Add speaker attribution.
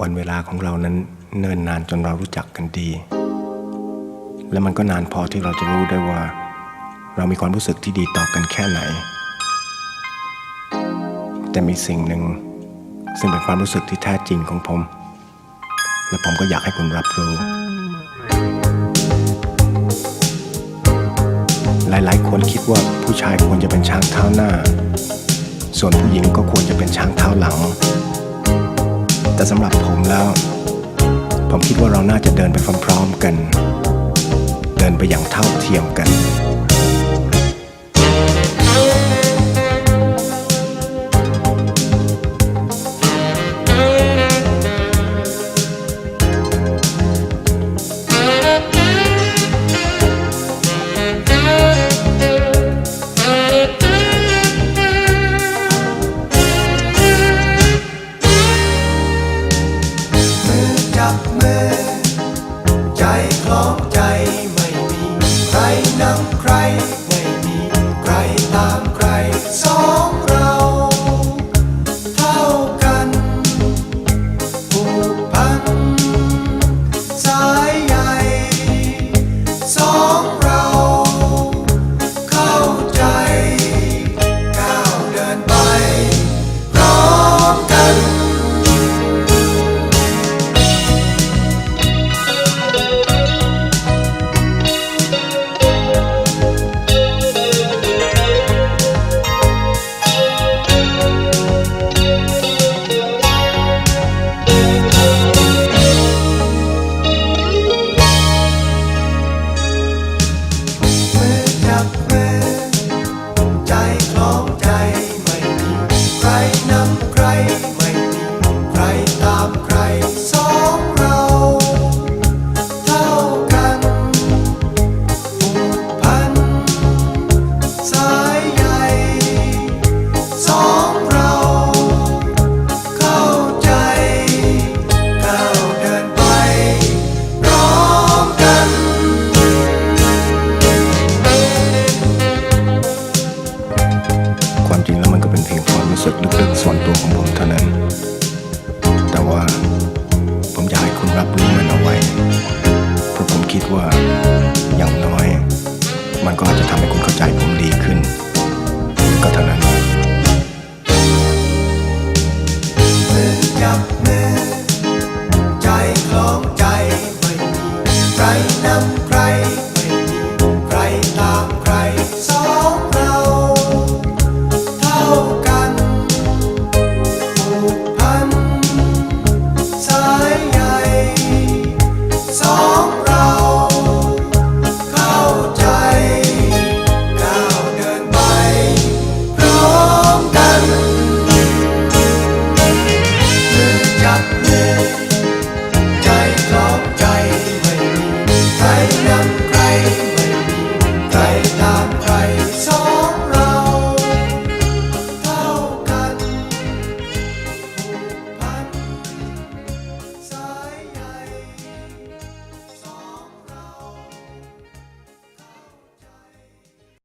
Speaker 1: วันเวลาของเรานั้นเนิ่นนานจนเรารู้จักกันดี และมันก็นานพอที่เราจะรู้ได้ว่า เรามีความรู้สึกที่ดีต่อกันแค่ไหน แต่มีสิ่งหนึ่ง ซึ่งเป็นความรู้สึกที่แท้จริงของผม และผมก็อยากให้คุณรับรู้ หลายๆ คนคิดว่าผู้ชายควรจะเป็นช้างเท้าหน้า ส่วนผู้หญิงก็ควรจะเป็นช้างเท้าหลัง แต่สำหรับผมแล้ว ผมคิดว่าเราน่าจะเดินไปพร้อมๆกัน เดินไปอย่างเท่าเทียมกัน
Speaker 2: คล้องใจไม่มีใครนำใคร
Speaker 1: มันก็อาจจะทำให้คุณเข้าใจผมดีขึ้น ก็เท่านั้น
Speaker 2: ใจคล้องใจไม่มีใครนำ